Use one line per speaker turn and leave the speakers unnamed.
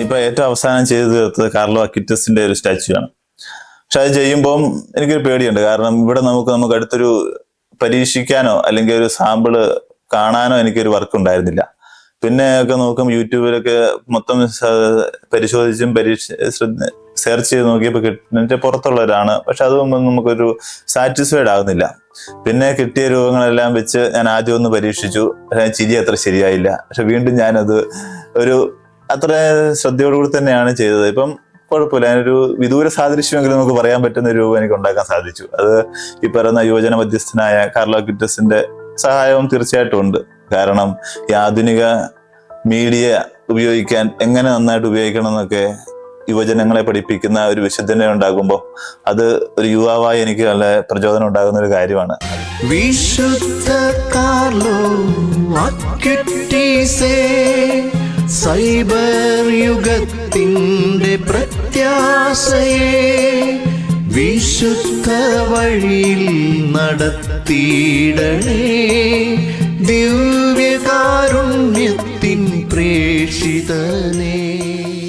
ഇപ്പൊ ഏറ്റവും അവസാനം ചെയ്തു തീർത്തത് കാർലോ അക്കിറ്റസിന്റെ ഒരു സ്റ്റാച്ചു ആണ്. പക്ഷെ അത് ചെയ്യുമ്പോൾ എനിക്കൊരു പേടിയുണ്ട്. കാരണം ഇവിടെ നമുക്ക് നമുക്ക് അടുത്തൊരു പരീക്ഷിക്കാനോ അല്ലെങ്കിൽ ഒരു സാമ്പിൾ കാണാനോ എനിക്കൊരു വർക്ക് ഉണ്ടായിരുന്നില്ല. പിന്നെ ഒക്കെ നോക്കും യൂട്യൂബിലൊക്കെ മൊത്തം പരിശോധിച്ചും പരീക്ഷ സെർച്ച് ചെയ്ത് നോക്കിയപ്പോൾ കിട്ടുന്ന പുറത്തുള്ളവരാണ്. പക്ഷെ അതൊന്നും നമുക്കൊരു സാറ്റിസ്ഫൈഡ് ആകുന്നില്ല പിന്നെ കിട്ടിയ രൂപങ്ങളെല്ലാം വെച്ച് ഞാൻ ആദ്യം ഒന്ന് പരീക്ഷിച്ചു. പക്ഷെ ചിരി അത്ര ശരിയായില്ല. പക്ഷെ വീണ്ടും ഞാനത് ഒരു അത്ര ശ്രദ്ധയോടുകൂടി തന്നെയാണ് ചെയ്തത്. ഇപ്പം കുഴപ്പമില്ല. അതിനൊരു വിദൂര സാദൃശ്യമെങ്കിലും നമുക്ക് പറയാൻ പറ്റുന്ന ഒരു രൂപം എനിക്ക് ഉണ്ടാക്കാൻ സാധിച്ചു. അത് ഈ പറയുന്ന യുവജന മധ്യസ്ഥനായ കാർലോ കിറ്റസിന്റെ സഹായവും തീർച്ചയായിട്ടും ഉണ്ട്. കാരണം ഈ ആധുനിക മീഡിയ ഉപയോഗിക്കാൻ എങ്ങനെ നന്നായിട്ട് ഉപയോഗിക്കണം എന്നൊക്കെ യുവജനങ്ങളെ പഠിപ്പിക്കുന്ന ഒരു വിശുദ്ധനെ ഉണ്ടാകുമ്പോൾ അത് ഒരു യുവാവായി എനിക്ക് നല്ല പ്രചോദനം ഉണ്ടാകുന്ന ഒരു കാര്യമാണ്.
വിശുദ്ധ കാർലോ സൈബർ യുഗത്തിന്റെ പ്രത്യാശയെ വിശുദ്ധ വഴിയിൽ നടത്തിയിടണേ. ദിവ്യകാരുണ്യത്തിൻ പ്രേക്ഷിതനേ.